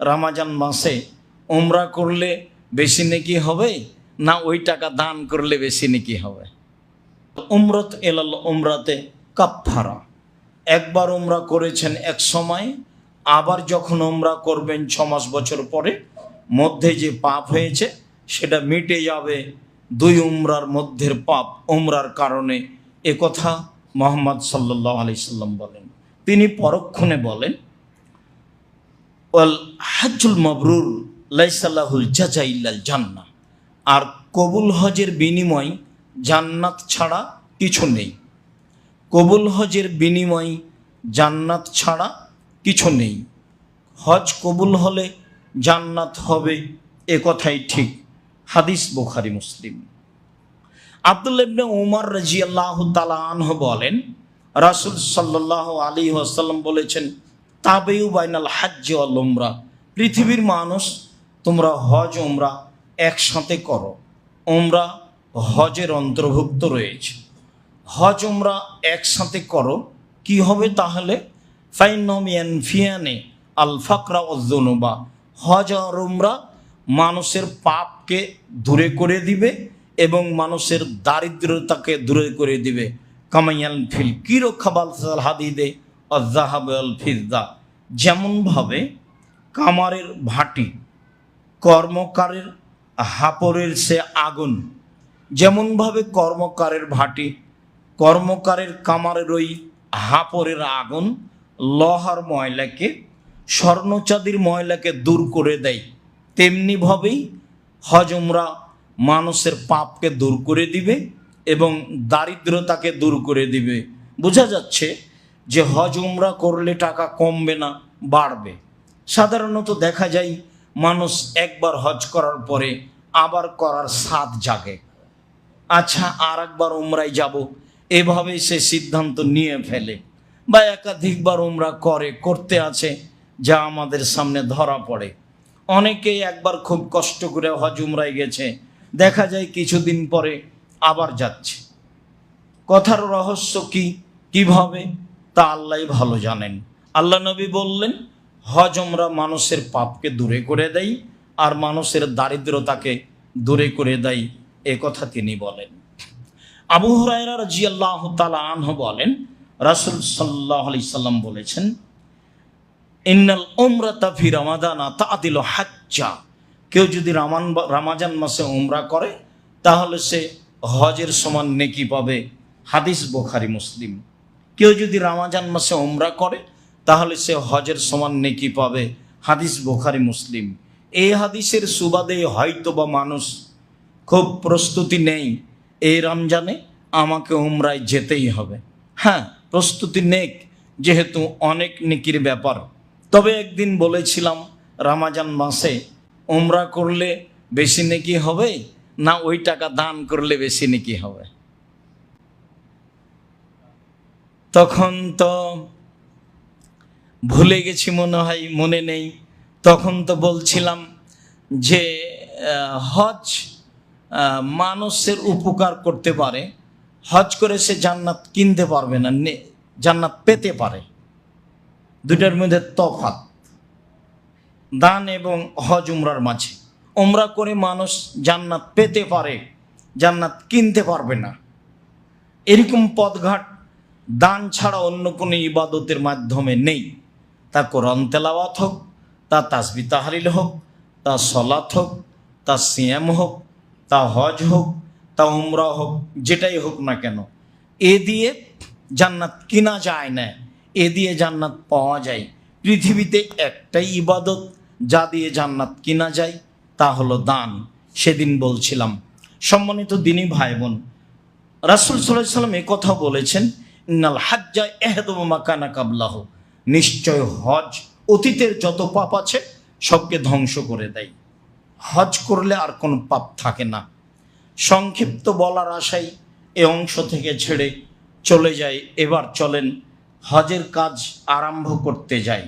রামাজান মাসে ওমরা করলে বেশি নাকি হবে না ওই টাকা দান করলে বেশি নাকি হবে? উমরত এলাল উমরাতে কাপ্ফারা একবার উমরা করেছেন এক সময়, আবার যখন উমরা করবেন ছ মাস বছর পরে, মধ্যে যে পাপ হয়েছে, সেটা মিটে যাবে দুই উমরার মধ্যের পাপ। উমরার কারণে এ কথা মোহাম্মদ সাল্লাহ আলি সাল্লাম বলেন। তিনি পরক্ষণে বলেন ওয়াল হাজুল মবরুর লাইসাল্লাহুল জাজা জান্না আর কবুল হজের বিনিময় জান্নাত ছাড়া কিছু নেই। কবুল হজের বিনিময় জান্নাত ছাড়া কিছু নেই। হজ কবুল হলে জান্নাত হবে এ কথাই ঠিক। হাদিস বুখারি, মুসলিম। আব্দুল উমর তাআলা আনহু বলেন, রাসূল সাল্লাল্লাহু আলী ওয়াসাল্লাম বলেছেন তাবেউ বাইনাল হাজ্জ ওয়াল পৃথিবীর মানুষ, তোমরা হজ, উমরা একসাথে করো। ওমরা হজের অন্তর্ভুক্ত রয়েছে। হজ, উমরা একসাথে করো, কি হবে তাহলে? ফাইনমিয়ান ফিয়ানে আল ফাকরা উদ্দনুবা হজ আর উমরা মানুষের পাপকে দূরে করে দিবে এবং মানুষের দারিদ্রতাকে দূরে করে দিবে। কামাইয়াল ফিল কি রক্ষাবাল হাদিদে। অজাহাবাল ফিজদা। যেমনভাবে কামারের ভাটি, কর্মকারের হাপরের সে আগুন, যেমনভাবে কর্মকারের ভাটি, কর্মকারের কামারের ওই হাপরের আগুন লহার ময়লাকে, স্বর্ণচাঁদির ময়লাকে দূর করে দেয়। তেমনিভাবেই হজমরা মানুষের পাপকে দূর করে দিবে এবং দারিদ্রতাকে দূর করে দিবে। বোঝা যাচ্ছে যে হজ উমরা করলে টাকা কমবে না, বাড়বে। সাধারণত দেখা যায়, মানুষ একবার হজ করার পরে আবার করার স্বাদ জাগে। আচ্ছা আর একবার উমরায় যাব। এভাবে সে সিদ্ধান্ত নিয়ে ফেলে। বা একাধিকবার উমরা করে, করতে আছে, যা আমাদের সামনে ধরা পড়ে। অনেকেই একবার খুব কষ্ট করে হজ উমরায় গেছে। দেখা যায়, কিছুদিন পরে আবার যাচ্ছে। কথার রহস্য কি? কীভাবে? তা আল্লাহ ভালো জানেন। আল্লাহ নবী বললেন, হজ উমরা মানুষের পাপকে দূরে করে দেয় আর মানুষের দারিদ্রতাকে দূরে করে দেয় এ কথা তিনি বলেন। আবু হুরায়রা রাজিয়াল্লাহ তালা আনহ বলেন, রাসুল সাল্লাহ আলি সাল্লাম বলেছেন, ইন্নাল উমরাতা ফি রামাদানা তাদিল হাজ্জা। কেউ যদি রামান, রামাজান মাসে উমরা করে, তাহলে সে হজের সমান নেকি পাবে। হাদিস বোখারি, মুসলিম। কেউ যদি রামাজান মাসে ওমরা করে, তাহলে সে হজের সমান নেকি পাবে। হাদিস বোখারি, মুসলিম। এই হাদিসের সুবাদে হয়তো বা মানুষ খুব প্রস্তুতি নেই এই রমজানে, আমাকে উমরায় যেতেই হবে। হ্যাঁ প্রস্তুতি নেক, যেহেতু অনেক নেকির ব্যাপার। তবে একদিন বলেছিলাম, রামাজান মাসে উমরা করলে বেশি নেকি হবে, না ওই টাকা দান করলে বেশি নেকি হবে? তখন তো ভুলে গেছি মনে হয়, মনে নেই। তখন তো বলছিলাম যে হজ মানুষের উপকার করতে পারে। হজ করে সে জান্নাত কিনতে পারবে না জান্নাত পেতে পারে। দুটার মধ্যে তফাৎ। দান এবং হজ উমরার মাঝে। উমরা করে মানুষ জান্নাত পেতে পারে, জান্নাত কিনতে পারবে না। এরকম পথঘাট দান ছাড়া অন্য কোনো ইবাদতের মাধ্যমে নেই। তা কোরআন তেলাওয়াত হোক, তা তাসবি তাহারিল হোক, তা সলাৎ হোক, তা সিয়াম হোক, তা হজ হোক, তা উমরা হোক, যেটাই হোক না কেন, এ দিয়ে জান্নাত কিনা যায় না, এ দিয়ে জান্নাত পাওয়া যায়। পৃথিবীতে একটাই ইবাদত, যা দিয়ে জান্নাত কিনা যায়, তা হলো দান। সেদিন বলছিলাম, সম্মানিত দিনী ভাই বোন রাসুল সাল্লাহ সাল্লাম এ কথা বলেছেন ইন্নাল হাজ্জা এহদম মাকানা কাবলাহ। নিশ্চয় হজ অতীতের যত পাপ আছে, সবকে ধ্বংস করে দেয়। হজ করলে আর কোনো পাপ থাকে না। সংক্ষিপ্ত বলার আশাই এ অংশ থেকে ছেড়ে চলে যায়। এবার চলেন হজের কাজ আরম্ভ করতে যাই।